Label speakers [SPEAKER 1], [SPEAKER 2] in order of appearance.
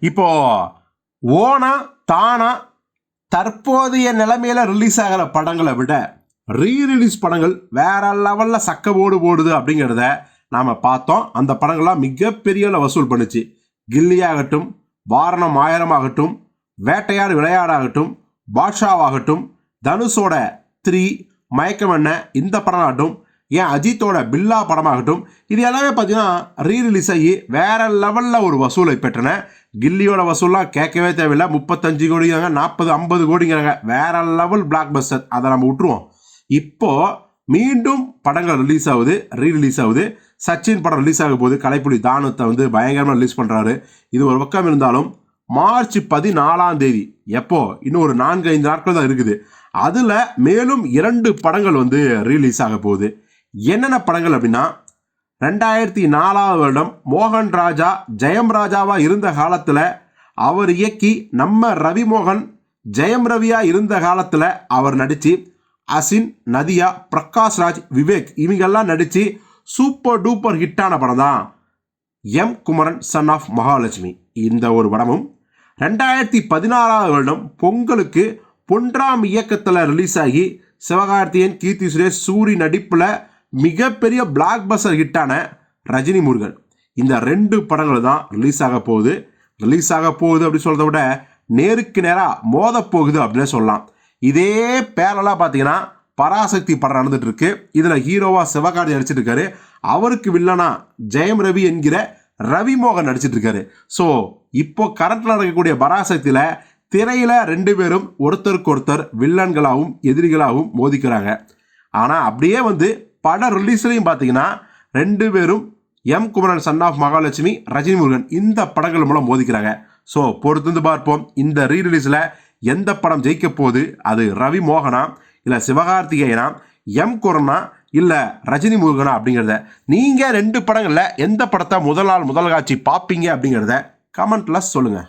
[SPEAKER 1] இப்போ ஓனா தானா தற்போதைய நிலைமையில ரிலீஸ் ஆகிற படங்களை விட ரீ ரிலீஸ் படங்கள் வேற லெவல்ல சக்க போடு போடுது அப்படிங்கிறத நாம பார்த்தோம். அந்த படங்கள்லாம் மிகப்பெரிய வசூல் பண்ணுச்சு. கில்லியாகட்டும் வாரணம் ஆயிரம் ஆகட்டும் வேட்டையாடு விளையாடாகட்டும் பாட்ஷாவாகட்டும் தனுஷோட த்ரீ மயக்கமென்ன இந்த படம் ஆகட்டும் ஏன் அஜித்தோட பில்லா படமாகட்டும் இது எல்லாமே பார்த்தீங்கன்னா ரீ ரிலீஸ் ஆகி வேற லெவலில் ஒரு வசூலை பெற்றன. கில்லியோட வசூல்லாம் கேட்கவே தேவையில்லை. முப்பத்தஞ்சு கோடிங்கிறாங்க நாற்பது ஐம்பது கோடிங்கிறாங்க. வேற லெவல் பிளாக் பஸ்டர் அதை நம்ம விட்டுருவோம். இப்போ மீண்டும் படங்கள் ரிலீஸ் ஆகுது ரீ ரிலீஸ் ஆகுது. சச்சின் படம் ரிலீஸ் ஆக போகுது. கலைப்புலி தானத்தை வந்து பயங்கரமாக ரிலீஸ் பண்ணுறாரு இது ஒரு பக்கம் இருந்தாலும் மார்ச் பதினாலாம் தேதி எப்போ? இன்னும் ஒரு நான்கு ஐந்து நாட்கள் தான் இருக்குது. அதில் மேலும் இரண்டு படங்கள் வந்து ரிலீஸ் ஆக போகுது. என்னென்ன படங்கள் அப்படின்னா ரெண்டாயிரத்தி நாலாவது வருடம் மோகன் ராஜா ஜெயம் ராஜாவா இருந்த காலத்தில் அவர் இயக்கி நம்ம ரவி மோகன் ஜெயம் ரவியா இருந்த காலத்தில் அவர் நடித்து அசின் நதியா பிரகாஷ் ராஜ் விவேக் இவங்கெல்லாம் நடித்து சூப்பர் டூப்பர் ஹிட்டான படம் தான். M Kumaran son of Mahalakshmi இந்த ஒரு படமும் ரெண்டாயிரத்தி பதினாறாவது வருடம் பொங்கலுக்கு பொன்றாம் இயக்கத்தில் ரிலீஸ் ஆகி சிவகார்த்தியன் கீர்த்தி சுரேஷ் சூரி நடிப்பில் மிகப்பெரிய பிளாக் பஸ்டர் ஹிட்டான ரஜினி முருகன். இந்த ரெண்டு படங்கள் தான் ரிலீஸ் ஆக போகுது. ரிலீஸ் ஆக போகுது அப்படின்னு சொல்கிறத விட நேருக்கு நேராக மோத போகுது அப்படின்னு சொல்லலாம். இதே பேரலாக பார்த்தீங்கன்னா பராசக்தி படம் நடந்துட்டு இருக்கு. இதில் ஹீரோவாக சிவகார்த்தி நடிச்சிட்டு இருக்காரு. அவருக்கு வில்லனா ஜெயம் ரவி என்கிற ரவி மோகன் நடிச்சிட்டு இருக்காரு. ஸோ இப்போ கரண்ட்ல நடக்கக்கூடிய பராசக்தியில திரையில ரெண்டு பேரும் ஒருத்தருக்கு ஒருத்தர் வில்லன்களாகவும் எதிரிகளாகவும் மோதிக்கிறாங்க. ஆனால் அப்படியே வந்து பட ரிலீஸ்லையும் பார்த்தீங்கன்னா ரெண்டு பேரும் M Kumaran son of Mahalakshmi Rajini Murugan இந்த படங்கள் மூலம் மோதிக்கிறாங்க. ஸோ பொறுத்திருந்து பார்ப்போம். இந்த ரீ ரிலீஸில் எந்த படம் ஜெயிக்க போகுது? அது ரவி மோகனா இல்லை சிவகார்த்திகேயனா எம் குரனா இல்லை ரஜினி முருகனா அப்படிங்கிறத நீங்கள் ரெண்டு படங்களில் எந்த படத்தை முதல் நாள் முதல் காட்சி பார்ப்பீங்க அப்படிங்கிறத கமெண்ட்டில் சொல்லுங்கள்